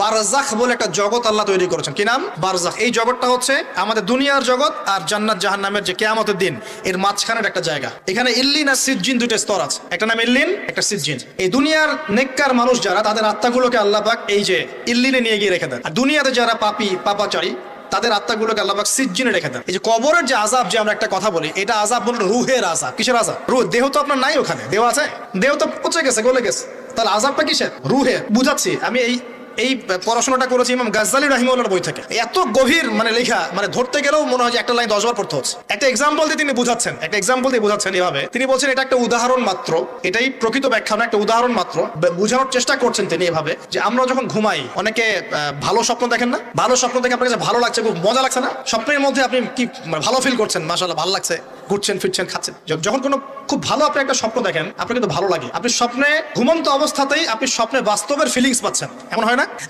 বারজাখ বলে একটা জগৎ আল্লাহ তৈরি করেছেন। কি নাম? বারজাখ। এই জগৎটা হচ্ছে আমাদের দুনিয়ার জগৎ আর জান্নাত জাহান্নামের যে কেয়ামতের দিন, এর মাঝখানের একটা জায়গা। এখানে ইল্লিন আর সিজ্জিন দুটো স্তর আছে। একটা নাম ইল্লিন, একটা সিজ্জিন। এই দুনিয়ার নেককার মানুষ যারা, তাদের আত্মাগুলোকে আল্লাহ পাক এই যে ইল্লিনে নিয়ে গিয়ে রেখে দেন। আর দুনিয়াতে যারা পাপি, পাপাচারী, তাদের আত্মাগুলোকে আল্লাহ পাক সিজ্জিনে রেখে দেন। এই যে কবরের যে আজাব যে আমরা একটা কথা বলি, এটা আজাব বলুন রুহের আজাব কিসের আজাব রুহ, দেহ তো আপনার নাই ওখানে। দেহ আছে? দেহ তো পচে গেছে, গলে গেছে। তাহলে আজাবটা কিসের? রুহের। বুঝাচ্ছি, আমি এই এই পড়াশোনাটা করেছি ইমাম গাজ্জালি রাহিমউল্লাহর বই থেকে। এত গভীর মানে লেখা মানে ধরতে গেলেও মনে হয় যে একটা লাইন দশবার পড়তে হচ্ছে। একটা এক্সাম্পল দিয়ে তিনি বুঝাচ্ছেন, একটা এক্সাম্পল দিয়ে বুঝাচ্ছেন এভাবে। তিনি বলছেন, এটা একটা উদাহরণ মাত্র, এটাই প্রকৃত ব্যাখ্যা একটা উদাহরণ মাত্র। বোঝানোর চেষ্টা করছেন তিনি এভাবে যে আমরা যখন ঘুমাই, অনেকে ভালো স্বপ্ন দেখেন না? ভালো স্বপ্ন দেখে আপনার কাছে ভালো লাগছে, খুব মজা লাগছে না? স্বপ্নের মধ্যে আপনি কি মানে ভালো ফিল করছেন? মাসাল্লাহ ভালো লাগছে, ঘুরছেন, ফিরছেন, খাচ্ছেন। যখন কোনো খুব ভালো আপনি একটা স্বপ্ন দেখেন, আপনার কিন্তু ভালো লাগে। আপনি স্বপ্নে ঘুমন্ত অবস্থাতেই আপনি স্বপ্নে বাস্তবের ফিলিংস পাচ্ছেন। এমন হয় না? back